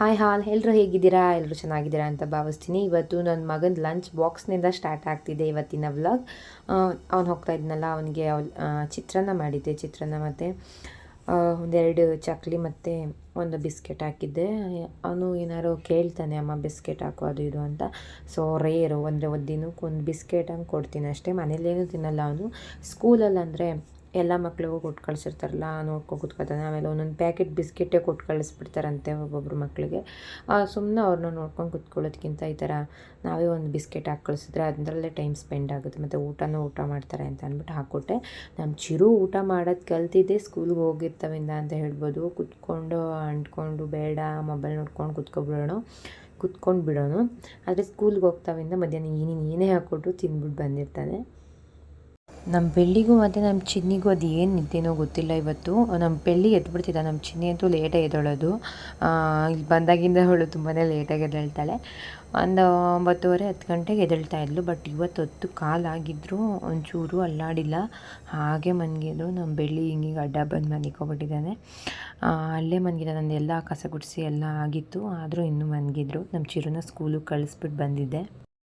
Hi ಹಾಲ್ ಎಲ್ಲರೂ ಹೇಗಿದ್ದೀರಾ? ಎಲ್ಲರೂ ಚೆನ್ನಾಗಿದ್ದೀರಾ ಅಂತ ಭಾವಿಸ್ತೀನಿ. ಇವತ್ತು ನನ್ನ ಮಗನ ಲಂಚ್ ಬಾಕ್ಸ್ನಿಂದ ಸ್ಟಾರ್ಟ್ ಆಗ್ತಿದೆ ಇವತ್ತಿನ ವ್ಲಾಗ್ ಅವ್ನು ಹೋಗ್ತಾ ಇದ್ನಲ್ಲ, ಅವನಿಗೆ ಚಿತ್ರಾನ್ನ ಮಾಡಿದ್ದೆ. ಚಿತ್ರಾನ್ನ ಮತ್ತು ಒಂದೆರಡು ಚಕ್ಲಿ ಮತ್ತು ಒಂದು ಬಿಸ್ಕೆಟ್ ಹಾಕಿದ್ದೆ. ಅವನು ಏನಾರು ಕೇಳ್ತಾನೆ, ಅಮ್ಮ, ಬಿಸ್ಕೆಟ್ ಹಾಕು, ಅದು ಇದು ಅಂತ. ಸೊ ರೇರು, ಅಂದರೆ ಒಂದು ದಿನಕ್ಕೆ ಒಂದು ಬಿಸ್ಕೆಟ್ ಹಂಗೆ ಕೊಡ್ತೀನಿ ಅಷ್ಟೇ. ಮನೇಲೇನು ತಿನ್ನಲ್ಲ ಅವನು. ಸ್ಕೂಲಲ್ಲಿ ಅಂದರೆ ಎಲ್ಲ ಮಕ್ಳಿಗೂ ಕೊಟ್ಟು ಕಳಿಸಿರ್ತಾರಲ್ಲ, ನೋಡ್ಕೊ ಕೂತ್ಕೊತಾನೆ ಆಮೇಲೆ ಒಂದೊಂದು ಪ್ಯಾಕೆಟ್ ಬಿಸ್ಕೆಟೇ ಕೊಟ್ಟು ಕಳಿಸ್ಬಿಡ್ತಾರಂತೆ ಒಬ್ಬೊಬ್ಬರು ಮಕ್ಕಳಿಗೆ ಸುಮ್ಮನೆ ಅವ್ರನ್ನ ನೋಡ್ಕೊಂಡು ಕೂತ್ಕೊಳ್ಳೋದಕ್ಕಿಂತ ಈ ಥರ ನಾವೇ ಒಂದು ಬಿಸ್ಕೆಟ್ ಹಾಕಿ ಕಳಿಸಿದ್ರೆ ಅದರಲ್ಲೇ ಟೈಮ್ ಸ್ಪೆಂಡ್ ಆಗುತ್ತೆ. ಮತ್ತು ಊಟನೂ ಊಟ ಮಾಡ್ತಾರೆ ಅಂತ ಅಂದ್ಬಿಟ್ಟು ಹಾಕ್ಕೊಟ್ಟೆ. ನಮ್ಮ ಚಿರು ಊಟ ಮಾಡೋದು ಕಲ್ತಿದ್ದೆ ಸ್ಕೂಲ್ಗೆ ಹೋಗಿರ್ತವಿಂದ ಅಂತ ಹೇಳ್ಬೋದು. ಕುತ್ಕೊಂಡು ಅಂಟ್ಕೊಂಡು ಬೇಡ ಮೊಬೈಲ್ ನೋಡ್ಕೊಂಡು ಕುತ್ಕೊಬಿಡೋಣ ಕುತ್ಕೊಂಡು ಬಿಡೋನು ಆದರೆ ಸ್ಕೂಲ್ಗೆ ಹೋಗ್ತಾವಿಂದ ಮಧ್ಯಾಹ್ನ ಏನೇನು ಏನೇ ಹಾಕ್ಕೊಟ್ರು ತಿಂದ್ಬಿಟ್ಟು ಬಂದಿರ್ತಾನೆ. ನಮ್ಮ ಬೆಳ್ಳಿಗೂ ಮತ್ತು ನಮ್ಮ ಚಿನ್ನಿಗೂ ಅದು ಏನು ನಿದ್ದೆನೋ ಗೊತ್ತಿಲ್ಲ ಇವತ್ತು. ನಮ್ಮ ಬೆಳ್ಳಿ ಎದ್ಬಿಡ್ತಿದ್ದ ನಮ್ಮ ಚಿನ್ನಿ ಅಂತೂ ಲೇಟಾಗಿ ಎದ್ದೊಳೋದು. ಇಲ್ಲಿ ಬಂದಾಗಿಂದ ಅವಳು ತುಂಬಾ ಲೇಟಾಗಿ ಎದ್ದೇಳ್ತಾಳೆ. ಒಂದು ಒಂಬತ್ತುವರೆ, ಹತ್ತು ಗಂಟೆಗೆ ಎದ್ದೇಳ್ತಾ ಇದ್ಲು ಬಟ್ ಇವತ್ತು ಹೊತ್ತು ಕಾಲಾಗಿದ್ದರೂ ಒಂಚೂರು ಅಲ್ಲಾಡಿಲ್ಲ. ಹಾಗೆ ಮನ್ಗಿದ್ರು ನಮ್ಮ ಬೆಳ್ಳಿ ಹಿಂಗೆ ಅಡ್ಡ ಬಂದು ಮನಿಕೋಬಿಟ್ಟಿದ್ದಾನೆ ಅಲ್ಲೇ ಮನ್ಗಿದ, ನಂದು ಎಲ್ಲ ಕಸ ಗುಡಿಸಿ ಎಲ್ಲ ಆಗಿತ್ತು, ಆದರೂ ಇನ್ನೂ ಮನ್ಗಿದ್ರು. ನಮ್ಮ ಚಿರುನ ಸ್ಕೂಲಿಗೆ ಕಳಿಸ್ಬಿಟ್ಟು ಬಂದಿದ್ದೆ.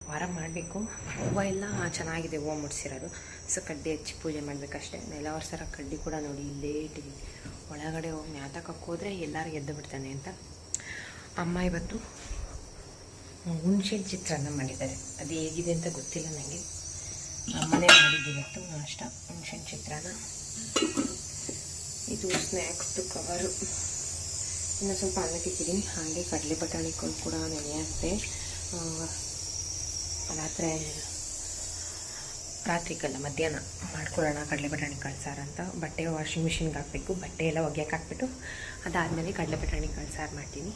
ವಾರ ಮಾಡಬೇಕು. ಹೂವು ಎಲ್ಲ ಚೆನ್ನಾಗಿದೆ, ಹೂವು ಮುಡಿಸಿರೋದು. ಸೊ ಕಡ್ಡಿ ಹಚ್ಚಿ ಪೂಜೆ ಮಾಡಬೇಕಷ್ಟೇ ನೆಲ ಸರ ಕಡ್ಡಿ ಕೂಡ ನೋಡಿ ಇಟ್ಟಿದ್ದೀನಿ. ಒಳಗಡೆ ಹೋಗಿ ನ್ಯಾತಕ್ಕೆ ಹೋದರೆ ಎಲ್ಲರೂ ಎದ್ದು ಬಿಡ್ತಾನೆ ಅಂತ. ಅಮ್ಮ ಇವತ್ತು ಹುಣಸೆ ಚಿತ್ರಾನ್ನ ಮಾಡಿದ್ದಾರೆ. ಅದು ಹೇಗಿದೆ ಅಂತ ಗೊತ್ತಿಲ್ಲ ನನಗೆ ಅಮ್ಮನೇ ಇವತ್ತು ನಾಷ್ಟ ಹುಣ್ಸೆಹಣ್ಣು ಚಿತ್ರಾನ್ನ. ಇದು ಸ್ನ್ಯಾಕ್ಸ್ದು ಕವರು ಇನ್ನು ಸ್ವಲ್ಪ ಅನ್ನಕ್ಕೆ ಇಟ್ಟಿದ್ದೀನಿ. ಹಾಗೆ ಕಡಲೆ ಬಟಾಣಿ ಕೂಡ ನೆನೆಯುತ್ತೆ. ರಾತ್ರಿ ರಾತ್ರಿಗಲ್ಲ ಮಧ್ಯಾಹ್ನ ಮಾಡ್ಕೊಳ್ಳೋಣ ಕಡಲೆ ಬಟಾಣಿ ಕಳ್ಸಾರ ಅಂತ. ಬಟ್ಟೆ ವಾಷಿಂಗ್ ಮಿಷಿನ್ಗೆ ಹಾಕಬೇಕು. ಬಟ್ಟೆ ಎಲ್ಲ ಒಗ್ಯಕ್ಕೆ ಹಾಕ್ಬಿಟ್ಟು ಅದಾದಮೇಲೆ ಕಡಲೆ ಬಟಾಣಿ ಕಳ್ಸಾರು ಮಾಡ್ತೀನಿ.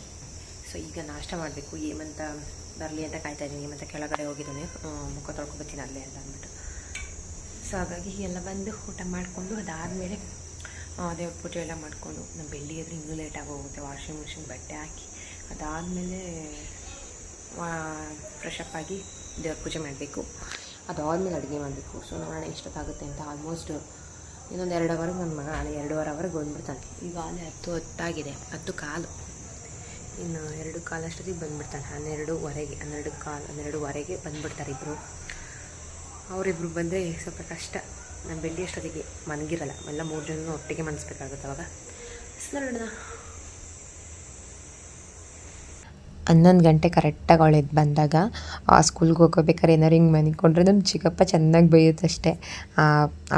ಸೊ ಈಗ ನಾಷ್ಟ ಮಾಡಬೇಕು. ಏಮಂತ ಬರಲಿ ಅಂತ ಕಾಯ್ತಾ ಇದ್ದೀನಿ. ಏಮಂತ ಕೆಳಗಡೆ ಹೋಗಿದ್ದಾನೆ. ಮುಖ ತೊಳ್ಕೊಬತ್ತೀನಿ ಅಲ್ಲೇ ಅಂತ ಅಂದ್ಬಿಟ್ಟು. ಸೊ ಹಾಗಾಗಿ ಎಲ್ಲ ಬಂದು ಊಟ ಮಾಡಿಕೊಂಡು ಅದಾದಮೇಲೆ ದೇವ್ರ ಪೂಜೆ ಎಲ್ಲ ಮಾಡಿಕೊಂಡು ನಮ್ಮ ಬೆಳ್ಳಿ ಆದರೆ ಇನ್ನೂ ಲೇಟಾಗಿ ಹೋಗುತ್ತೆ. ವಾಷಿಂಗ್ ಮಿಷಿನ್ ಬಟ್ಟೆ ಹಾಕಿ ಅದಾದಮೇಲೆ ಫ್ರೆಶ್ ಅಪ್ ಆಗಿ ದೇವ್ರ ಪೂಜೆ ಮಾಡಬೇಕು. ಅದಾದಮೇಲೆ ಅಡುಗೆ ಮಾಡಬೇಕು. ಸೊ ನೋಡೋಣ ಎಷ್ಟೊತ್ತಾಗುತ್ತೆ ಅಂತ ಆಲ್ಮೋಸ್ಟ್ ಇನ್ನೊಂದು ಎರಡು ಅವರ್ಗೆ ನನ್ನ ಮಗ ಅಲ್ಲಿ ಎರಡೂವರೆ ಅವರ್ಗೆ ಬಂದ್ಬಿಡ್ತಾನೆ. ಈಗ ಅಲ್ಲಿ ಹತ್ತು ಹೊತ್ತಾಗಿದೆ, ಹತ್ತು ಕಾಲು. ಇನ್ನು ಎರಡು ಕಾಲಷ್ಟೊತ್ತಿಗೆ ಬಂದುಬಿಡ್ತಾನೆ. ಹನ್ನೆರಡುವರೆಗೆ, ಹನ್ನೆರಡು ಕಾಲು, ಹನ್ನೆರಡುವರೆಗೆ ಬಂದುಬಿಡ್ತಾರೆ ಇಬ್ಬರು ಅವರಿಬ್ಬರು ಬಂದರೆ ಸ್ವಲ್ಪ ಕಷ್ಟ. ನಮ್ಮ ಬೆಳ್ಳಿ ಅಷ್ಟೊತ್ತಿಗೆ ಮನಗಿರಲ್ಲ. ಎಲ್ಲ ಮೂರು ಜನ ಒಟ್ಟಿಗೆ ಮನಸ್ಬೇಕಾಗುತ್ತೆ ಅವಾಗ. ನೋಡೋಣ. ಹನ್ನೊಂದು ಗಂಟೆ ಕರೆಕ್ಟಾಗಿ ಅವಳು ಎದ್ದು ಬಂದಾಗ, ಆ ಸ್ಕೂಲ್ಗೆ ಹೋಗೋಬೇಕಾದ್ರೆ ಏನಾರು ಹಿಂಗೆ ಮನಿಕೊಂಡ್ರೆ ನಮ್ಮ ಚಿಕ್ಕಪ್ಪ ಚೆನ್ನಾಗಿ ಬೈಯುತ್ತಷ್ಟೆ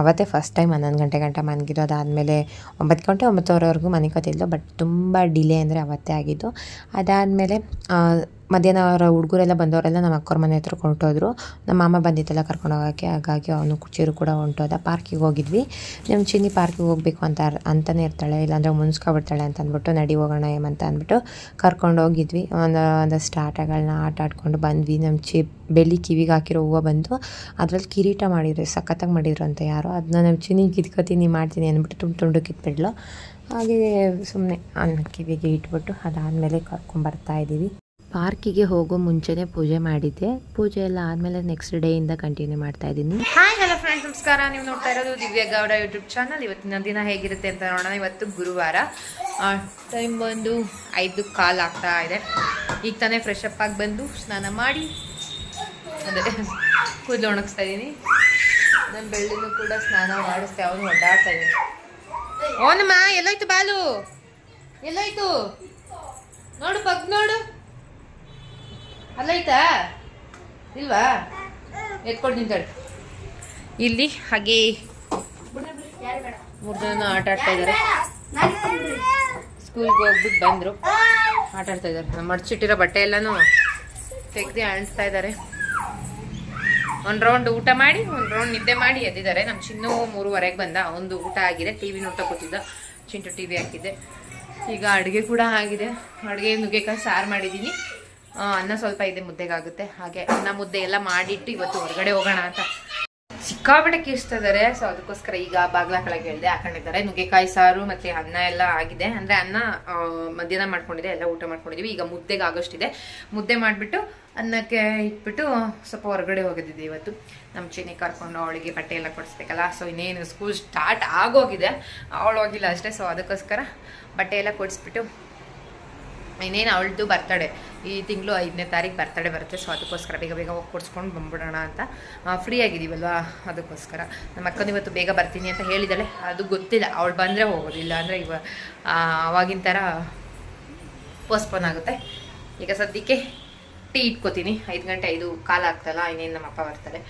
ಅವತ್ತೇ ಫಸ್ಟ್ ಟೈಮ್ ಹನ್ನೊಂದು ಗಂಟೆ ಗಂಟೆ ಮನಗಿದ್ದು ಅದಾದಮೇಲೆ ಒಂಬತ್ತು ಗಂಟೆ ಒಂಬತ್ತುವರೆವರೆಗೂ ಮನಿಕೋತಿದ್ಲು ಬಟ್ ತುಂಬ ಡಿಲೇ ಅಂದರೆ ಅವತ್ತೇ ಆಗಿದ್ದು. ಅದಾದಮೇಲೆ ಮಧ್ಯಾಹ್ನ ಅವರ ಹುಡುಗರೆಲ್ಲ ಬಂದವರೆಲ್ಲ ನಮ್ಮ ಅಕ್ಕವ್ರ ಮನೆ ಹತ್ರ ಹೊರಟೋದ್ರು ನಮ್ಮ ಮಾಮ ಬಂದಿತ್ತಲ್ಲ ಕರ್ಕೊಂಡು ಹೋಗೋಕ್ಕೆ, ಹಾಗಾಗಿ ಅವನು ಕುಚಿರು ಕೂಡ ಹೊಂಟೋದ. ಪಾರ್ಕಿಗೆ ಹೋಗಿದ್ವಿ. ನಮ್ಮ ಚಿನ್ನಿ ಪಾರ್ಕಿಗೆ ಹೋಗಬೇಕು ಅಂತ ಅಂತಲೇ ಇರ್ತಾಳೆ. ಇಲ್ಲಾಂದರೆ ಮುನ್ಸ್ಕೊಬಿಡ್ತಾಳೆ ಅಂತ ಅಂದ್ಬಿಟ್ಟು, ನಡಿ ಹೋಗೋಣ ಏಮಂತ ಅಂದ್ಬಿಟ್ಟು ಕರ್ಕೊಂಡು ಹೋಗಿದ್ವಿ. ಒಂದು ಒಂದಷ್ಟು ಆಟಗಳನ್ನ ಆಟ ಆಡ್ಕೊಂಡು ಬಂದ್ವಿ. ನಮ್ಮ ಚಿ ಬೆಳ್ಳಿ ಕಿವಿಗೆ ಹಾಕಿರೋ ಹೂವು ಬಂದು ಅದರಲ್ಲಿ ಕಿರೀಟ ಮಾಡಿದ್ರು. ಸಖತ್ತಾಗಿ ಮಾಡಿದ್ರು ಅಂತ ಯಾರೋ. ಅದನ್ನ ನಮ್ಮ ಚಿನ್ನಿ ಕಿತ್ಕೋತೀನಿ ಮಾಡ್ತೀನಿ ಅಂದ್ಬಿಟ್ಟು ತುಂಬ ತುಂಡು ಕಿತ್ಬಿಡ್ಲು ಹಾಗೆ ಸುಮ್ಮನೆ ಅನ್ನ ಕಿವಿಗೆ ಇಟ್ಬಿಟ್ಟು ಅದಾದಮೇಲೆ ಕರ್ಕೊಂಬರ್ತಾ ಇದ್ದೀವಿ. ಪಾರ್ಕಿಗೆ ಹೋಗೋ ಮುಂಚೆನೆ ಪೂಜೆ ಮಾಡಿದ್ದೆ. ಪೂಜೆ ಎಲ್ಲ ಆದಮೇಲೆ ನೆಕ್ಸ್ಟ್ ಇಂದ ಕಂಟಿನ್ಯೂ ಮಾಡ್ತಾ ಇದ್ದೀನಿ. ಹಾಯ್ ಹಲೋ ಫ್ರೆಂಡ್ಸ್ ನಮಸ್ಕಾರ. ನೀವು ನೋಡ್ತಾ ಇರೋದು ದಿವ್ಯ ಗೌಡ ಯೂಟ್ಯೂಬ್ ಚಾನಲ್ ಇವತ್ತಿನ ದಿನ ಹೇಗಿರುತ್ತೆ ಅಂತ ನೋಡೋಣ. ಇವತ್ತು ಗುರುವಾರ ಟೈಮ್ ಬಂದು ಐದು ಕಾಲ್ ಆಗ್ತಾ ಇದೆ. ಈಗ ತಾನೇ ಫ್ರೆಶ್ ಅಪ್ ಆಗಿ ಬಂದು ಸ್ನಾನ ಮಾಡಿ, ಅದೇ, ಕೂದಲು ಒಣಗಿಸ್ತಾ ಇದ್ದೀನಿ. ನನ್ನ ಬೆಳ್ಳಿನೂ ಕೂಡ ಸ್ನಾನ ಮಾಡಿಸ್ತೆ ಅವನು ಒಡ್ಡಾಡ್ತಾ ಇದ್ದೀನಿ. ಓನಮ್ಮ ಎಲ್ಲೋಯ್ತು ಬಾಲು? ಎಲ್ಲೋಯ್ತು? ನೋಡು, ಪಗ್ ನೋಡು. ಅಲ್ಲೈತಾ ಇಲ್ವಾ? ಎತ್ಕೊಂಡು ಇಲ್ಲಿ ಹಾಗೆ ಮೂರು ಜನ ಆಟ ಆಡ್ತಾ ಇದ್ದಾರೆ. ಸ್ಕೂಲ್ಗೆ ಹೋಗ್ಬಿಟ್ಟು ಬಂದರು. ಆಟ ಆಡ್ತಾ ಇದ್ದಾರೆ. ಮಡಚಿಟ್ಟಿರೋ ಮಡ್ಚಿಟ್ಟಿರೋ ಬಟ್ಟೆ ಎಲ್ಲನೂ ತೆಗ್ದು ಅಣಿಸ್ತಾ ಇದ್ದಾರೆ. ಒಂದು ರೌಂಡ್ ಊಟ ಮಾಡಿ, ಒಂದು ರೌಂಡ್ ನಿದ್ದೆ ಮಾಡಿ ಎದ್ದಿದ್ದಾರೆ. ನಮ್ಮ ಚಿನ್ನು ಮೂರುವರೆಗೆ ಬಂದ. ಒಂದು ಊಟ ಆಗಿದೆ. ಟಿ ವಿ ನೋಡ್ತಾ ಕೂತಿದ್ದ. ಚಿಂಟು ಟಿ ವಿ ಹಾಕಿದ್ದೆ. ಈಗ ಅಡುಗೆ ಕೂಡ ಆಗಿದೆ. ಅಡುಗೆ ನುಗ್ಗೆಕಾಯಿ ಸಾರು ಮಾಡಿದ್ದೀನಿ ಅನ್ನ ಸ್ವಲ್ಪ ಇದೆ ಮುದ್ದೆಗಾಗುತ್ತೆ. ಹಾಗೆ ಅನ್ನ ಮುದ್ದೆ ಎಲ್ಲ ಮಾಡಿಟ್ಟು ಇವತ್ತು ಹೊರಗಡೆ ಹೋಗೋಣ ಅಂತ. ಸಿಕ್ಕಾಪಟ್ಟೆ ಇಷ್ಟ ಇದಾರೆ. ಸೊ ಅದಕ್ಕೋಸ್ಕರ ಈಗ ಬಾಗ್ಲ ಕೆಳಗೆ ಹೇಳಿದೆ ಹಾಕೊಂಡಿದ್ದಾರೆ ನುಗ್ಗೆಕಾಯಿ ಸಾರು ಮತ್ತೆ ಅನ್ನ ಎಲ್ಲ ಆಗಿದೆ. ಅಂದ್ರೆ ಅನ್ನ ಮಧ್ಯಾಹ್ನ ಮಾಡ್ಕೊಂಡಿದೆ ಎಲ್ಲ ಊಟ ಮಾಡ್ಕೊಂಡಿದೀವಿ. ಈಗ ಮುದ್ದೆಗೆ ಆಗೋಷ್ಟಿದೆ ಮುದ್ದೆ ಮಾಡಿಬಿಟ್ಟು ಅನ್ನಕ್ಕೆ ಇಟ್ಬಿಟ್ಟು ಸ್ವಲ್ಪ ಹೊರಗಡೆ ಹೋಗಿದ್ದಿದ್ದೆ ಇವತ್ತು. ನಮ್ಮ ಚಿನಿ ಕರ್ಕೊಂಡು ಅವಳಿಗೆ ಬಟ್ಟೆ ಎಲ್ಲ ಕೊಡಿಸ್ಬೇಕಲ್ಲ. ಸೊ ಇನ್ನೇನು ಸ್ಕೂಲ್ ಸ್ಟಾರ್ಟ್ ಆಗೋಗಿದೆ. ಅವಳು ಹೋಗಿಲ್ಲ ಅಷ್ಟೇ. ಸೊ ಅದಕ್ಕೋಸ್ಕರ ಬಟ್ಟೆ ಎಲ್ಲ ಕೊಡಿಸ್ಬಿಟ್ಟು ಇನ್ನೇನು ಅವಳದು ಬರ್ತಡೆ ಈ ತಿಂಗಳು ಐದನೇ ತಾರೀಕು ಬರ್ತಡೆ ಬರುತ್ತೆ ಸೊ ಅದಕ್ಕೋಸ್ಕರ ಬೇಗ ಬೇಗ ಹೋಗಿ ಕೊಡ್ಸ್ಕೊಂಡು ಬಂದ್ಬಿಡೋಣ ಅಂತ. ಫ್ರೀ ಆಗಿದ್ದೀವಲ್ವಾ ಅದಕ್ಕೋಸ್ಕರ. ನಮ್ಮ ಅಕ್ಕನ ಇವತ್ತು ಬೇಗ ಬರ್ತೀನಿ ಅಂತ ಹೇಳಿದ್ದಾಳೆ ಅದು ಗೊತ್ತಿಲ್ಲ. ಅವಳು ಬಂದರೆ ಹೋಗೋದು ಇಲ್ಲ ಅಂದರೆ ಇವ ಆ, ಅವಾಗಿನ ಥರ ಪೋಸ್ಟ್ಪೋನ್ ಆಗುತ್ತೆ. ಈಗ ಸದ್ಯಕ್ಕೆ ಟೀ ಇಟ್ಕೋತೀನಿ. ಐದು ಗಂಟೆ ಐದು ಕಾಲ ಆಗ್ತಲ್ಲ ಇನ್ನೇನು ನಮ್ಮ ಅಪ್ಪ ಬರ್ತಾರೆ.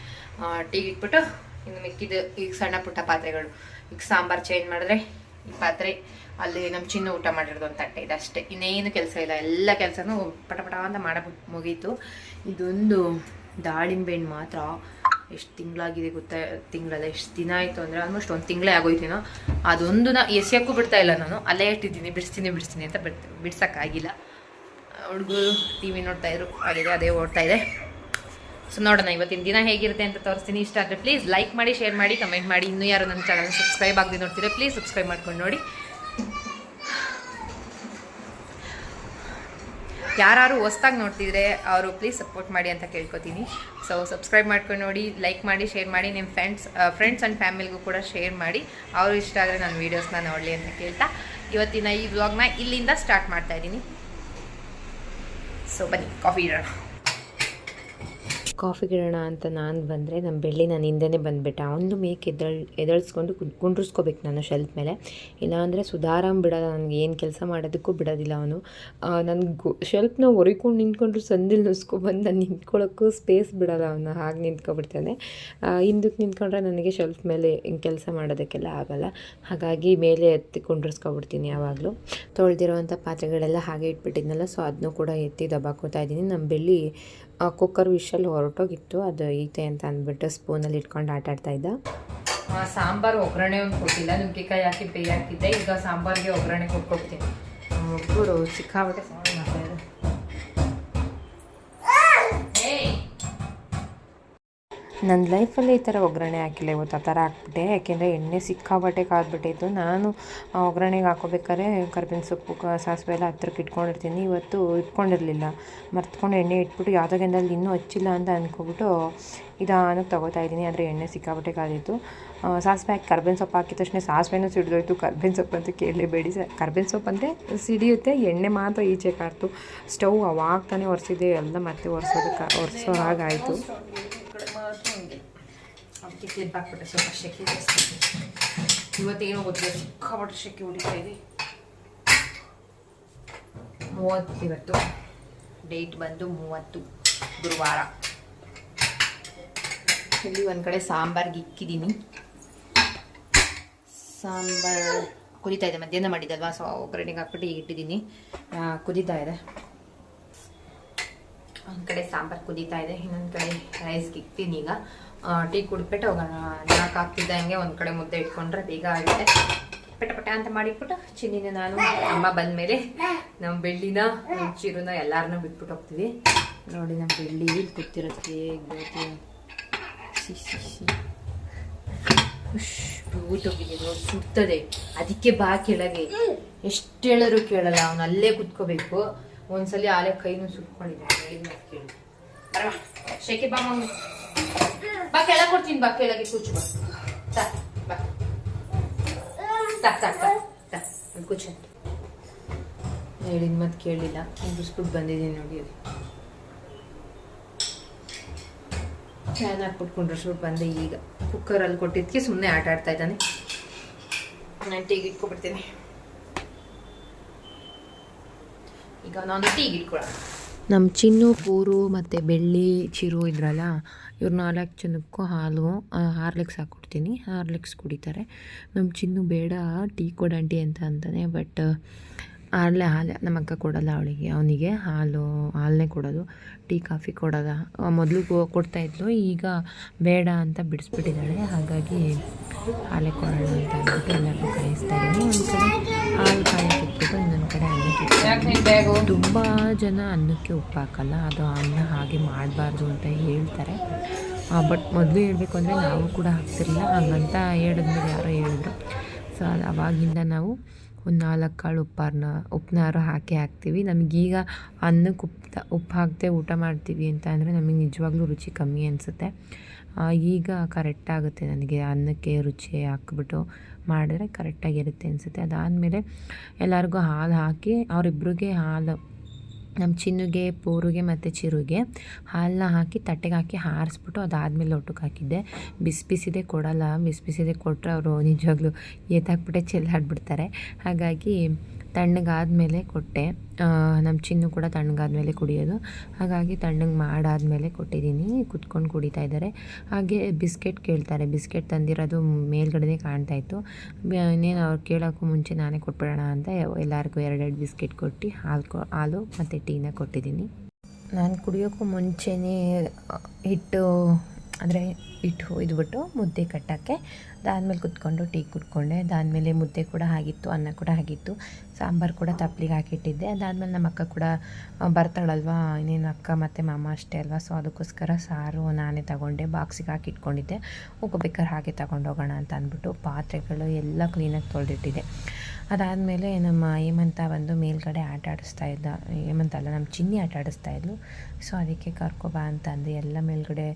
ಟೀ ಇಟ್ಬಿಟ್ಟು ಇನ್ನು ಮಿಕ್ಕಿದ ಈಗ ಸಣ್ಣ ಪುಟ್ಟ ಪಾತ್ರೆಗಳು. ಈಗ ಸಾಂಬಾರು ಚೇಂಜ್ ಮಾಡಿದ್ರೆ ಈ ಪಾತ್ರೆ, ಅಲ್ಲಿ ನಮ್ಮ ಚಿನ್ನ ಊಟ ಮಾಡಿರೋದು ಒಂದು ತಟ್ಟೆ ಇದೆ ಅಷ್ಟೇ. ಇನ್ನೇನು ಕೆಲಸ ಇಲ್ಲ, ಎಲ್ಲ ಕೆಲಸನೂ ಪಟ ಪಟ ಅಂತ ಮಾಡ ಮುಗೀತು. ಇದೊಂದು ದಾಳಿಂಬೆ ಹಣ್ಣು ಮಾತ್ರ. ಎಷ್ಟು ತಿಂಗಳಾಗಿದೆ ಗೊತ್ತಾ, ತಿಂಗಳಲ್ಲ, ಎಷ್ಟು ದಿನ ಆಯಿತು ಅಂದರೆ ಆಲ್ಮೋಸ್ಟ್ ಒಂದು ತಿಂಗಳೇ ಆಗೋಯ್ತೇನೋ ಅದೊಂದು ನಾ ಎಸೆಯೋಕ್ಕೂ ಬಿಡ್ತಾ ಇಲ್ಲ ನಾನು. ಅಲ್ಲೇ ಇಟ್ಟಿದ್ದೀನಿ ಬಿಡಿಸ್ತೀನಿ ಬಿಡಿಸ್ತೀನಿ ಅಂತ ಬಿಡ್ ಬಿಡ್ಸೋಕ್ಕಾಗಿಲ್ಲ. ಹುಡುಗರು ಟಿ ವಿ ನೋಡ್ತಾಯಿದ್ರು ಆಗಿದೆ ಅದೇ ಓಡ್ತಾಯಿದೆ ಸೊ ನೋಡೋಣ, ಇವತ್ತಿನ ದಿನ ಹೇಗಿರುತ್ತೆ ಅಂತ ತೋರಿಸ್ತೀನಿ. ಇಷ್ಟ ಆದರೆ ಪ್ಲೀಸ್ ಲೈಕ್ ಮಾಡಿ ಶೇರ್ ಮಾಡಿ ಕಮೆಂಟ್ ಮಾಡಿ. ಇನ್ನೂ ಯಾರು ನನ್ನ ಚಾನಲ್ ಸಬ್ಸ್ಕ್ರೈಬ್ ಆಗದೆ ನೋಡ್ತೀರಾ ಪ್ಲೀಸ್ ಸಬ್ಸ್ಕ್ರೈಬ್ ಮಾಡ್ಕೊಂಡು ನೋಡಿ. ಯಾರು ಹೊಸ್ದಾಗಿ ನೋಡ್ತಿದ್ರೆ ಅವರು ಪ್ಲೀಸ್ ಸಪೋರ್ಟ್ ಮಾಡಿ ಅಂತ ಕೇಳ್ಕೊತೀನಿ. ಸೊ ಸಬ್ಸ್ಕ್ರೈಬ್ ಮಾಡ್ಕೊಂಡು ನೋಡಿ ಲೈಕ್ ಮಾಡಿ ಶೇರ್ ಮಾಡಿ. ನಿಮ್ಮ ಫ್ರೆಂಡ್ಸ್ ಫ್ರೆಂಡ್ಸ್ ಆ್ಯಂಡ್ ಫ್ಯಾಮಿಲಿಗೂ ಕೂಡ ಶೇರ್ ಮಾಡಿ. ಅವರು ಇಷ್ಟ ಆದರೆ ನನ್ನ ವೀಡಿಯೋಸ್ನ ನೋಡಲಿ ಅಂತ ಕೇಳ್ತಾ ಇವತ್ತಿನ ಈ ವ್ಲಾಗ್ನ ಇಲ್ಲಿಂದ ಸ್ಟಾರ್ಟ್ ಮಾಡ್ತಾ ಇದ್ದೀನಿ. ಸೊ ಬನ್ನಿ ಕಾಫಿ ಇಡೋಣ. ಕಾಫಿ ಗಿಡೋಣ ಅಂತ ನಾನು ಬಂದರೆ ನಮ್ಮ ಬೆಳ್ಳಿ ನಾನು ಹಿಂದೆನೇ ಬಂದುಬಿಟ್ಟೆ. ಅವನು ಮೇಕ್ ಎದಳ್ ಎದಳ್ಸ್ಕೊಂಡು ಕುಂಡ್- ಕುಂಡ್ರಿಸ್ಕೋಬೇಕು ನಾನು ಶೆಲ್ಫ್ ಮೇಲೆ. ಇಲ್ಲಾಂದರೆ ಸುಧಾರಾಮ್ ಬಿಡೋಲ್ಲ, ನನಗೆ ಏನು ಕೆಲಸ ಮಾಡೋದಕ್ಕೂ ಬಿಡೋದಿಲ್ಲ ಅವನು. ನನಗೆ ಶೆಲ್ಫ್ನ ಒರಿಕೊಂಡು ನಿಂತ್ಕೊಂಡ್ರು ಸಂದಿಲ್ ನುಸ್ಕೊಬಂದು ನಾನು ನಿಂತ್ಕೊಳ್ಳೋಕ್ಕೂ ಸ್ಪೇಸ್ ಬಿಡೋಲ್ಲ ಅವನು, ಹಾಗೆ ನಿಂತ್ಕೊಬಿಡ್ತಾನೆ. ಹಿಂದಕ್ಕೆ ನಿಂತ್ಕೊಂಡ್ರೆ ನನಗೆ ಶೆಲ್ಫ್ ಮೇಲೆ ಕೆಲಸ ಮಾಡೋದಕ್ಕೆಲ್ಲ ಆಗಲ್ಲ. ಹಾಗಾಗಿ ಮೇಲೆ ಎತ್ತಿ ಕುಂಡ್ರಿಸ್ಕೊಬಿಡ್ತೀನಿ ಯಾವಾಗಲೂ. ತೊಳೆದಿರೋವಂಥ ಪಾತ್ರೆಗಳೆಲ್ಲ ಹಾಗೆ ಇಟ್ಬಿಟ್ಟಿದ್ನಲ್ಲ, ಸೊ ಅದನ್ನೂ ಕೂಡ ಎತ್ತಿ ದಬ್ಬಾಕೋತಾ ಇದ್ದೀನಿ. ನಮ್ಮ ಬೆಳ್ಳಿ ಕುಕ್ಕರ್ ವಿಷಲ್ ಹೊರಟೋಗಿತ್ತು. ಅದು ಐತೆ ಅಂತ ಅಂದ್ಬಿಟ್ಟು ಸ್ಪೂನಲ್ಲಿ ಇಟ್ಕೊಂಡು ಆಟ ಆಡ್ತಾ ಇದ್ದ. ಸಾಂಬಾರು ಒಗ್ಗರಣೆ ಒಂದು ಕೊಟ್ಟಿಲ್ಲ. ನುಗ್ಗೆಕಾಯಿ ಹಾಕಿ ಬೇಯಿ ಹಾಕಿದ್ದೆ. ಈಗ ಸಾಂಬಾರಿಗೆ ಒಗ್ಗರಣೆ ಕೊಟ್ಕೊಡ್ತೀನಿ. ಒಬ್ಬರು ಸಿಕ್ಕಾಬಿಟ್ಟೆ ನನ್ನ ಲೈಫಲ್ಲಿ ಈ ಥರ ಒಗ್ಗರಣೆ ಹಾಕಿಲ್ಲ ಇವತ್ತು ಆ ಥರ ಹಾಕ್ಬಿಟ್ಟೆ. ಯಾಕೆಂದರೆ ಎಣ್ಣೆ ಸಿಕ್ಕಾಬಟ್ಟೆ ಕಾದ್ಬಿಟ್ಟಿತ್ತು. ನಾನು ಒಗ್ಗರಣೆಗೆ ಹಾಕೋಬೇಕಾದ್ರೆ ಕರ್ಬೇವಿನ ಸೊಪ್ಪು ಸಾಸಿವೆ ಎಲ್ಲ ಹತ್ರಕ್ಕೆ ಇಟ್ಕೊಂಡಿರ್ತೀನಿ. ಇವತ್ತು ಇಟ್ಕೊಂಡಿರಲಿಲ್ಲ. ಮರ್ತ್ಕೊಂಡು ಎಣ್ಣೆ ಇಟ್ಬಿಟ್ಟು ಯಾವುದೋ ಗೆಂದಲ್ಲಿ ಇನ್ನೂ ಹಚ್ಚಿಲ್ಲ ಅಂತ ಅಂದ್ಕೊಬಿಟ್ಟು ನಿಧಾನಕ್ಕೆ ತೊಗೋತಾ ಇದ್ದೀನಿ. ಆದರೆ ಎಣ್ಣೆ ಸಿಕ್ಕಾಬಟ್ಟೆ ಕಾದಿತ್ತು. ಸಾಸಿವೆ ಹಾಕಿ ಕರ್ಬೇವಿನ ಸೊಪ್ಪು ಹಾಕಿದ ತಕ್ಷಣ ಸಾಸಿವೆನೂ ಸಿಡಿದೋಯ್ತು. ಕರ್ಬೇವಿನ ಸೊಪ್ಪು ಅಂತ ಕೇಳಲೇಬೇಡಿ ಸ ಕರ್ಬೇವಿನ ಸೊಪ್ಪು ಅಂದರೆ ಸಿಡಿಯುತ್ತೆ, ಎಣ್ಣೆ ಮಾತ್ರ ಈಚೆ ಕಾಡ್ತು. ಸ್ಟವ್ ಅವಾಗ ತಾನೇ ಒರೆಸಿದೆ ಎಲ್ಲ ಮತ್ತೆ ಒರೆಸೋದಕ್ಕೆ, ಒರೆಸೋ ಹಾಗಾಯಿತು. ಕ್ಲಿಪ್ ಹಾಕ್ಬಿಟ್ಟೆ ಸ್ವಲ್ಪ ಶೆಕೆ ಜಾಸ್ತಿ ಇವತ್ತೇನೋ ಗೊತ್ತಿಲ್ಲ ಸಿಕ್ಕಾಪಟ್ಟೆ ಶೆಕೆ ಹೊಡಿತಾ ಇದೆ ಮೂವತ್ತು ಇವತ್ತು ಡೇಟ್ ಬಂದು ಮೂವತ್ತು ಗುರುವಾರ ಇಲ್ಲಿ ಒಂದು ಕಡೆ ಸಾಂಬಾರ್ಗೆ ಇಕ್ಕಿದ್ದೀನಿ ಸಾಂಬಾರ್ ಕುದೀತಾ ಇದೆ ಮಧ್ಯಾಹ್ನ ಮಾಡಿದ್ದಲ್ವಾ? ಸೊ ಒಗ್ಗರಣೆಗೆ ಹಾಕ್ಬಿಟ್ಟು ಈಗ ಇಟ್ಟಿದ್ದೀನಿ ಕುದೀತಾ ಇದೆ. ಒಂದು ಕಡೆ ಸಾಂಬಾರು ಕುದೀತಾ ಇದೆ ಇನ್ನೊಂದು ಕಡೆ ರೈಸ್ಗೆ ಇಕ್ತೀನಿ ಈಗ. ಟೀ ಕುಡಿದ್ಬಿಟ್ಟು ಹೋಗೋಣ ನಾಲ್ಕು ಹಾಕ್ತಿದ್ದಂಗೆ ಒಂದು ಕಡೆ ಮುದ್ದೆ ಇಟ್ಕೊಂಡ್ರೆ ಬೇಗ ಆಗುತ್ತೆ. ಪಟ ಪಟ ಅಂತ ಮಾಡಿಟ್ಬಿಟ್ಟು ಚಿನ್ನಿನ ನಾನು, ಅಮ್ಮ ಬಂದ ಮೇಲೆ ನಮ್ಮ ಬೆಳ್ಳಿನ ನಮ್ಮ ಚಿರುನ ಎಲ್ಲಾರನ್ನೂ ಬಿಟ್ಬಿಟ್ಟು ಹೋಗ್ತೀವಿ. ನೋಡಿ ನಮ್ಮ ಬೆಳ್ಳಿ ಕೂತಿರತ್ತೆ ಹೇಗೆ ನೋಡಿ, ಸುಡ್ತದೆ. ಅದಕ್ಕೆ ಬಾ ಕೆಳಗೆ. ಎಷ್ಟು ಹೇಳರು ಕೇಳಲ್ಲ, ಅವನು ಅಲ್ಲೇ ಕುತ್ಕೋಬೇಕು. ಒಂದ್ಸಲಿ ಆಲೆ ಕೈನೂ ಸುಟ್ಕೊಂಡಿದ್ದಾನೆ. ಹೇಳಿದ್ ಕೇಳಿ ಶೆಕೆ ಬಾ, ಕೆಳಗೆ ಕೊಡ್ತೀನಿ, ಬಾ, ಕೆಳಗೆ ಕೂಚು ಬಾ ಬಾ. ತಾ ತಾ ತಾ ತಾ ಹೇಳಿದ ಮತ್ತೆ ಕೇಳಲಿಲ್ಲ ಕುಂದಿಸ್ಬಿಟ್ಟು ಬಂದಿದ್ದೀನಿ ನೋಡಿ ಅದು ಫ್ಯಾನ್ ಹಾಕ್ಬಿಟ್ಟು ಕುಂಡ್ರಿಸ್ಬಿಟ್ಟು ಬಂದೆ ಈಗ. ಕುಕ್ಕರಲ್ಲಿ ಕೊಟ್ಟಿದ್ದಕ್ಕೆ ಸುಮ್ಮನೆ ಆಟ ಆಡ್ತಾ ಇದ್ದಾನೆ. ನಾನು ಟೀಗೆ ಇಟ್ಕೊಬಿಡ್ತೀನಿ ಈಗ ನಾನು ಟೀಗೆ ಇಟ್ಕೊಳ್ಳೋಣ ನಮ್ಮ ಚಿನ್ನು, ಪೂರು ಮತ್ತು ಬೆಳ್ಳಿ, ಚಿರು ಇದ್ರಲ್ಲ ಇವ್ರು ನಾಲ್ಕು ಜನಕ್ಕೂ ಹಾಲು ಹಾರ್ಲಿಕ್ಸ್ ಹಾಕ್ಕೊಡ್ತೀನಿ. ಹಾರ್ಲಿಕ್ಸ್ ಕುಡಿತಾರೆ. ನಮ್ಮ ಚಿನ್ನು ಬೇಡ, ಟೀ ಕೊಡಂಟಿ ಅಂತ ಅಂತಾನೆ, ಬಟ್ ಹಾಲೇ ಹಾಲೆ ನಮ್ಮ ಅಕ್ಕ ಕೊಡಲ್ಲ ಅವಳಿಗೆ. ಅವನಿಗೆ ಹಾಲು ಹಾಲನ್ನೇ ಕೊಡೋದು. ಟೀ ಕಾಫಿ ಕೊಡೋದ. ಮೊದಲು ಕೊಡ್ತಾ ಇದ್ಲು. ಈಗ ಬೇಡ ಅಂತ ಬಿಡಿಸ್ಬಿಟ್ಟಿದ್ದಾಳೆ. ಹಾಗಾಗಿ ಹಾಲೆ ಕೊಡೋಣ ಅಂತ ಅಂದ್ಬಿಟ್ಟು ಎಲ್ಲರಿಗೂ ಕಾಯಿಸ್ತಾ ಇದ್ದೀನಿ. ಒಂದು ಕಡೆ ಹಾಲು ಕಾಯಿಸಿಟ್ಬಿಟ್ಟು ಇನ್ನೊಂದು ಕಡೆ ಅನ್ನಕ್ಕೆ ತುಂಬ ಜನ ಅನ್ನಕ್ಕೆ ಉಪ್ಪು ಹಾಕಲ್ಲ. ಅದು ಅನ್ನ ಹಾಗೆ ಮಾಡಬಾರ್ದು ಅಂತ ಹೇಳ್ತಾರೆ. ಬಟ್ ಮೊದಲು ಹೇಳಬೇಕು ಅಂದರೆ ನಾವು ಕೂಡ ಹಾಕ್ತಿರಲಿಲ್ಲ. ಹಂಗಂತ ಹೇಳಿದ್ಮೇಲೆ ಯಾರೋ ಹೇಳಿದ್ರು. ಸೊ ಅದು ಅವಾಗಿಂದ ನಾವು ಒಂದು ನಾಲ್ಕು ಕಾಳು ಉಪ್ಪಾರನ್ನ ಉಪ್ಪನ್ನಾರು ಹಾಕಿ ಹಾಕ್ತೀವಿ. ನಮಗೀಗ ಅನ್ನಕ್ಕೆ ಉಪ್ಪು ಉಪ್ಪು ಹಾಕದೆ ಊಟ ಮಾಡ್ತೀವಿ ಅಂತ ಅಂದರೆ ನಮಗೆ ನಿಜವಾಗ್ಲೂ ರುಚಿ ಕಮ್ಮಿ ಅನಿಸುತ್ತೆ. ಈಗ ಕರೆಕ್ಟ್ ಆಗುತ್ತೆ ನನಗೆ ಅನ್ನಕ್ಕೆ ರುಚಿ ಹಾಕ್ಬಿಟ್ಟು ಮಾಡಿದ್ರೆ ಕರೆಕ್ಟಾಗಿರುತ್ತೆ ಅನಿಸುತ್ತೆ. ಅದಾದಮೇಲೆ ಎಲ್ಲರಿಗೂ ಹಾಲು ಹಾಕಿ ಅವರಿಬ್ರಿಗೆ ಹಾಲು ನಮ್ಮ ಚಿನ್ನುಗೆ, ಪೋರುಗೆ ಮತ್ತು ಚಿರುಗೆ ಹಾಲನ್ನ ಹಾಕಿ ತಟ್ಟೆಗೆ ಹಾಕಿ ಹಾರಿಸ್ಬಿಟ್ಟು ಅದಾದಮೇಲೆ ಊಟಕ್ಕೆ ಹಾಕಿದ್ದೆ. ಬಿಸಿ ಬಿಸಿದೆ ಕೊಡಲ್ಲ, ಬಿಸಿ ಬಿಸಿದೆ ಕೊಟ್ಟರೆ ಅವರು ನಿಜವಾಗ್ಲೂ ಎತ್ತಾಕ್ಬಿಟ್ಟೆ ಚೆಲ್ಲಾಡ್ಬಿಡ್ತಾರೆ. ಹಾಗಾಗಿ ತಣ್ಣಗಾದ್ಮೇಲೆ ಕೊಟ್ಟೆ. ನಮ್ಮ ಚಿನ್ನು ಕೂಡ ತಣ್ಣಗಾದ್ಮೇಲೆ ಕುಡಿಯೋದು. ಹಾಗಾಗಿ ತಣ್ಣಗೆ ಮಾಡಾದ್ಮೇಲೆ ಕೊಟ್ಟಿದ್ದೀನಿ. ಕುತ್ಕೊಂಡು ಕುಡಿತಾ ಇದ್ದಾರೆ. ಹಾಗೆ ಬಿಸ್ಕೆಟ್ ಕೇಳ್ತಾರೆ. ಬಿಸ್ಕೆಟ್ ತಂದಿರೋದು ಮೇಲ್ಗಡೆ ಕಾಣ್ತಾ ಇತ್ತು. ಇನ್ನೇನು ಅವ್ರು ಕೇಳೋಕ್ಕೂ ಮುಂಚೆ ನಾನೇ ಕೊಟ್ಬಿಡೋಣ ಅಂತ ಎಲ್ಲರಿಗೂ ಎರಡೆರಡು ಬಿಸ್ಕೆಟ್ ಕೊಟ್ಟು ಹಾಲು ಕೊ, ಹಾಲು ಮತ್ತು ಟೀನ ಕೊಟ್ಟಿದ್ದೀನಿ. ನಾನು ಕುಡಿಯೋಕ್ಕೂ ಮುಂಚೆನೇ ಹಿಟ್ಟು, ಅಂದರೆ ಹಿಟ್ಟು ಒಯ್ದುಬಿಟ್ಟು ಮುದ್ದೆ ಕಟ್ಟೋಕ್ಕೆ ಅದಾದಮೇಲೆ ಕುತ್ಕೊಂಡು ಟೀ ಕುಟ್ಕೊಂಡೆ ಅದಾದಮೇಲೆ ಮುದ್ದೆ ಕೂಡ ಆಗಿತ್ತು, ಅನ್ನ ಕೂಡ ಆಗಿತ್ತು. ಸಾಂಬಾರು ಕೂಡ ತಪ್ಪಲಿಗೆ ಹಾಕಿಟ್ಟಿದ್ದೆ. ಅದಾದಮೇಲೆ ನಮ್ಮ ಅಕ್ಕ ಕೂಡ ಬರ್ತಾಳಲ್ವಾ? ಇನ್ನೇನು ಅಕ್ಕ ಮತ್ತು ಮಾಮ ಅಷ್ಟೇ ಅಲ್ವಾ? ಸೊ ಅದಕ್ಕೋಸ್ಕರ ಸಾರು ನಾನೇ ತಗೊಂಡೆ. ಬಾಕ್ಸಿಗೆ ಹಾಕಿ ಇಟ್ಕೊಂಡಿದ್ದೆ. ಹೋಗ್ಬೇಕಾದ್ರೆ ಹಾಗೆ ತಗೊಂಡೋಗೋಣ ಅಂತ ಅಂದ್ಬಿಟ್ಟು ಪಾತ್ರೆಗಳು ಎಲ್ಲ ಕ್ಲೀನಾಗಿ ತೊಳೆದಿಟ್ಟಿದ್ದೆ ಅದಾದಮೇಲೆ ನಮ್ಮ ಹೇಮಂತ ಬಂದು ಮೇಲ್ಗಡೆ ಆಟ ಆಡಿಸ್ತಾ ಇದ್ದ. ಹೇಮಂತ ಅಲ್ಲ ನಮ್ಮ ಚಿನ್ನಿ ಆಟ ಆಡಿಸ್ತಾ ಇದ್ಲು. ಸೊ ಅದಕ್ಕೆ ಕರ್ಕೊಬಾ ಅಂತ ಅಂದೆ. ಎಲ್ಲ ಮೇಲ್ಗಡೆ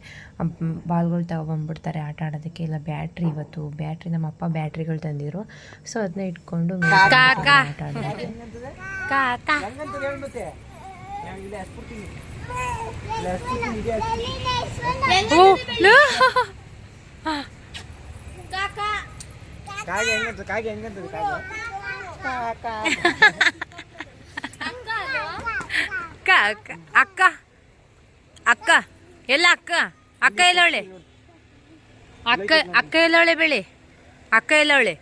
ಬಾಲ್ಗಳು ತಗೊಬಂದ್ಬಿಡ್ತಾರೆ ಆಟ ಆಡೋದಕ್ಕೆ. ಇಲ್ಲ ಬ್ಯಾಟ್ರಿ ಇವತ್ತು. ಬ್ಯಾಟ್ರಿ ನಮ್ಮ ಅಪ್ಪ ಬ್ಯಾಟ್ರಿಗಳು ತಂದಿದ್ರು. ಸೊ ಅದನ್ನ ಇಟ್ಕೊಂಡು ಆಟ ಅಕ್ಕ. ಅಕ್ಕ ಎಲ್ಲ ಅಕ್ಕ. ಅಕ್ಕ ಎಲ್ಲವಳೆ? ಅಕ್ಕ ಅಕ್ಕ ಎಲ್ಲವಳೆ ಬೆಳಿ? ಅಕ್ಕ ಎಲ್ಲವಳೆ?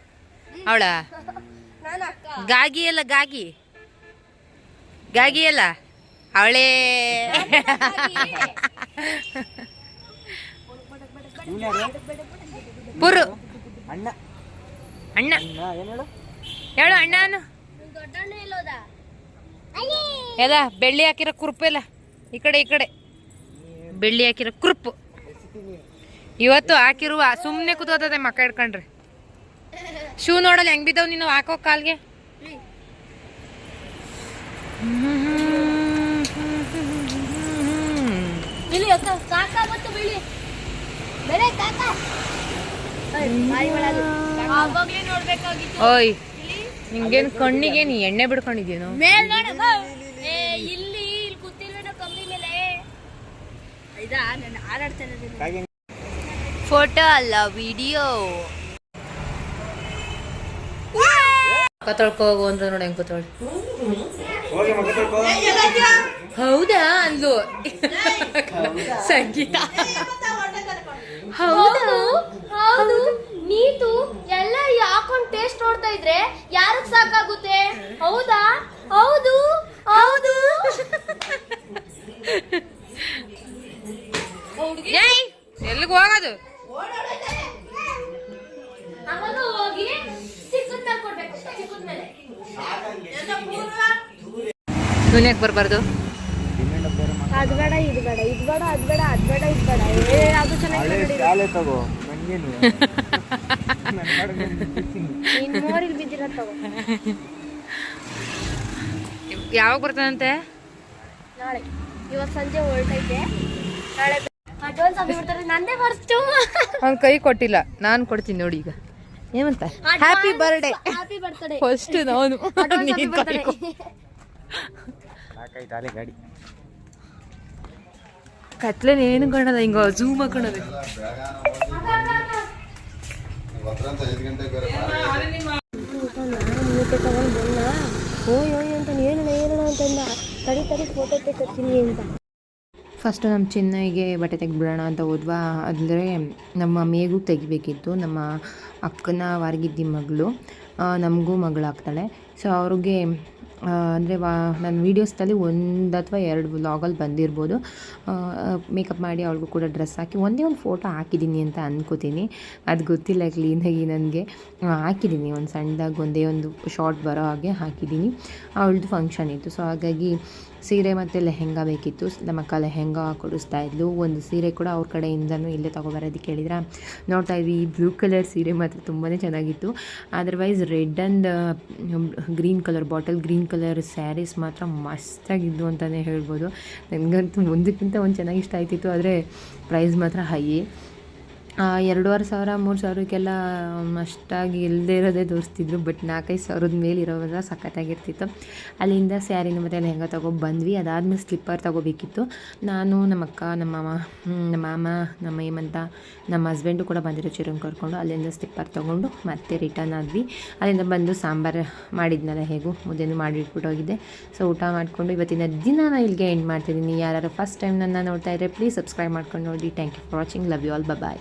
ಅವಳ? ಗಾಗಿ ಎಲ್ಲ ಗಾಗಿ. ಗಾಗಿ ಎಲ್ಲ ಅವಳೇ. ಪುರು. ಅಣ್ಣ. ಅಣ್ಣ. ಹೇಳು? ಹೇಳು ಅಣ್ಣ ಅನ್ನು. ಎಲ್ಲ ಬೆಳ್ಳಿ ಹಾಕಿರೋ ಕುರುಪು ಎಲ್ಲ? ಈ ಕಡೆ ಈ ಕಡೆ. ಬೆಳ್ಳಿ ಹಾಕಿರೋ ಕುರುಪು. ಇವತ್ತು ಹಾಕಿರುವ ಸುಮ್ಮನೆ ಕೂತೋತದೆ ಮಕ್ಕ ಹಿಡ್ಕೊಂಡ್ರೆ. ಶೂ ನೋಡಲ್ ಹೆಂಗ್ ಬಿದ್ದವ್ ನೀನು ಹಾಕೋ ಕಾಲ್ಗೆ? ಇಲ್ಲಿ ಅಕ್ಕ ಕಾಕ ಮತ್ತು ಬಿಳಿ. ಬೇರೆ ಕಾಕ. ಆವಾಗ್ಲೇ ನೋಡ್ಬೇಕಾಗಿತ್ತು. ಓಯ್ ನಿಂಗೇನು ಕಣ್ಣಿಗೆ ನೀ ಎಣ್ಣೆ ಬಿಡ್ಕೊಂಡಿದ್ಯೇನು ಫೋಟೋ ಅಲ್ಲ ಏ ಇಲ್ಲಿ ಇಲ್ಲಿ ಕೂತಿಲ್ವೇನೋ ಕಂಬಿ ಮೇಲೆ ಇದಾ ನಾನು ಹಾರಾಡ್ತೇನೆ ಕಾಗೆ ಫೋಟೋ ಅಲ್ಲ ವಿಡಿಯೋ ಮುಖ ತೊಳ್ಕೊ ಹೋಗು ಅಂತ ನೋಡಿ ಹೆಂಗ್ ಕೂತವಳು ಹೌದಾ ಅಂದ್ಲು. ಸಂಗೀತ. ಹೌದು. ಹೌದು ನೀತು ಎಲ್ಲ ಹಾಕೊಂಡ್ ಟೇಸ್ಟ್ ನೋಡ್ತಾ ಇದ್ರೆ ಯಾರಕ್ ಸಾಕಾಗುತ್ತೆ? ಹೌದು? ದುನಿಯಾಕ್ ಬರಬಾರ್ದು. ಅದು ಬೇಡ ಇದು ಬೇಡ ಇದು ಬೇಡ ಅದು ಬೇಡ ಅದು ಬೇಡ ಇದು ಬೇಡ. ಏ ಅದು ಹಳೆ ಚೆನ್ನಾಗಿ ಶಾಲೆ ತಗೋ ನಂಗೇನು? ನನ್ ಕಡೆಗೆ ಬಿಡ್ತೀನಿ. ಮೋರಿಲ್ ಬಿದ್ದಿರ ತಗೋ. ಯಾವಾಗ ಬರ್ತದಂತೆ? ನಾಳೆ. ಇವತ್ತು ಸಂಜೆ ಹೊರಟೈತೆ. ನಾಳೆ ಅಡ್ವಾನ್ಸ್ ನಂದೇ ಫಸ್ಟು ಅವ್ನ ಕೈ ಕೊಟ್ಟಿಲ್ಲ ನಾನು ಕೊಡ್ತೀನಿ ನೋಡಿ ಈಗ. ಏನಂತ happy birthday happy birthday first ನಾನು ನೀನ್ ಕೈ ಕೊ- ಸಾಕಾಯ್ತು ಅಲೆ ಗಾಡಿ. ಕತ್ಲೇನ್ ಏನು ಕಾಣದ ಹಿಂಗ ಜೂಮ್ ಹಾಕೋಣದ ಓಯ್ ಓಯ್ ಅಂತ ಏನು ಹೇಳೋಣ ಅಂತಂದ ತಡಿ ತಡಿ ಫೋಟೋ ತೆಗಿತೀನಿ ಅಂತ ಫಸ್ಟು ನಮ್ಮ ಚಿನ್ನೈಗೆ ಬಟ್ಟೆ ತೆಗೆದ್ಬಿಡೋಣ ಅಂತ ಹೋದ್ವಾ ಅಂದರೆ ನಮ್ಮ ಮೇಗೂ ತೆಗಿಬೇಕಿತ್ತು ನಮ್ಮ ಅಕ್ಕನ ವಾರಗಿದ್ದಿ ಮಗಳು ನಮಗೂ ಮಗಳಾಗ್ತಾಳೆ. ಸೊ ಅವ್ರಿಗೆ ಅಂದರೆ ವಾ ನನ್ನ ವೀಡಿಯೋಸ್ನಲ್ಲಿ ಒಂದು ಅಥವಾ ಎರಡು ವ್ಲಾಗಲ್ಲಿ ಬಂದಿರ್ಬೋದು. ಮೇಕಪ್ ಮಾಡಿ ಅವಳಿಗೂ ಕೂಡ ಡ್ರೆಸ್ ಹಾಕಿ, ಒಂದೇ ಒಂದು ಫೋಟೋ ಹಾಕಿದ್ದೀನಿ ಅಂತ ಅಂದ್ಕೋತೀನಿ ಅದು ಗೊತ್ತಿಲ್ಲ ಕ್ಲೀನಾಗಿ ನನಗೆ. ಹಾಕಿದ್ದೀನಿ. ಒಂದು ಸಣ್ಣದಾಗಿ ಒಂದೇ ಒಂದು ಶಾರ್ಟ್ ಬರೋ ಹಾಗೆ ಹಾಕಿದ್ದೀನಿ. ಅವಳದು ಫಂಕ್ಷನ್ ಇತ್ತು. ಸೊ ಹಾಗಾಗಿ ಸೀರೆ ಮತ್ತು ಲೆಹೆಂಗಾ ಬೇಕಿತ್ತು. ನಮ್ಮ ಅಕ್ಕ ಲೆಹೆಂಗಾ ಕೊಡಿಸ್ತಾ ಇದ್ಲು. ಒಂದು ಸೀರೆ ಕೂಡ ಅವ್ರ ಕಡೆಯಿಂದನೂ ಇಲ್ಲೇ ತೊಗೊಬರೋದಕ್ಕೆ ಹೇಳಿದ್ರೆ? ನೋಡ್ತಾ ಇದ್ವಿ ಈ ಬ್ಲೂ ಕಲರ್ ಸೀರೆ ಮಾತ್ರ ತುಂಬಾ ಚೆನ್ನಾಗಿತ್ತು. Otherwise red and green colour bottle green colour sarees ಮಾತ್ರ ಮಸ್ತಾಗಿದ್ದು ಅಂತಲೇ ಹೇಳ್ಬೋದು. ನನಗಂತೂ ಒಂದಕ್ಕಿಂತ ಒಂದು ಚೆನ್ನಾಗಿ ಇಷ್ಟ ಆಯ್ತಿತ್ತು ಆದರೆ ಪ್ರೈಸ್ ಮಾತ್ರ ಹೈ ಆ, ಎರಡೂವರೆ ಸಾವಿರ, ಮೂರು ಸಾವಿರಕ್ಕೆಲ್ಲ ಅಷ್ಟಾಗಿ ಇಲ್ಲದೆ ಇರೋದೇ ತೋರಿಸ್ತಿದ್ರು ಬಟ್ ನಾಲ್ಕೈದು ಸಾವಿರದ ಮೇಲೆ ಇರೋವೆಲ್ಲ ಸಖತ್ತಾಗಿರ್ತಿತ್ತು. ಅಲ್ಲಿಂದ ಸ್ಯಾರಿನ ಮತ್ತು ಲೆಹಂಗ ತೊಗೊಬಂದ್ವಿ ಬಂದ್ವಿ. ಅದಾದಮೇಲೆ ಸ್ಲಿಪ್ಪರ್ ತೊಗೋಬೇಕಿತ್ತು. ನಾನು ನಮ್ಮ ಅಕ್ಕ ನಮ್ಮ ಮಾಮ ನಮ್ಮ ಮಾಮ ನಮ್ಮ ಹಸ್ಬೆಂಡು ಕೂಡ ಬಂದಿರೋ ಚಿರಂ ಕರ್ಕೊಂಡು. ಅಲ್ಲಿಂದ ಸ್ಲಿಪ್ಪರ್ ತೊಗೊಂಡು ಮತ್ತೆ ರಿಟರ್ನ್ ಆದ್ವಿ. ಅಲ್ಲಿಂದ ಬಂದು ಸಾಂಬಾರು ಮಾಡಿದ್ನಲ್ಲ ಹೇಗೂ, ಮುದ್ದೆನೂ ಮಾಡಿಟ್ಬಿಟ್ಟು ಹೋಗಿದ್ದೆ. ಸೊ ಊಟ ಮಾಡಿಕೊಂಡು ಇವತ್ತಿನ ದಿನ ನಾನು ಇಲ್ಲಿಗೆ ಎಂಡ್ ಮಾಡ್ತಿದ್ದೀನಿ. ಯಾರು ಫಸ್ಟ್ ಟೈಮ್ ನನ್ನ ನೋಡ್ತಾ ಇದ್ದರೆ ಪ್ಲೀಸ್ ಸಬ್ಸ್ಕ್ರೈಬ್ ಮಾಡ್ಕೊಂಡು ನೋಡಿ. Thank you for watching love you all bye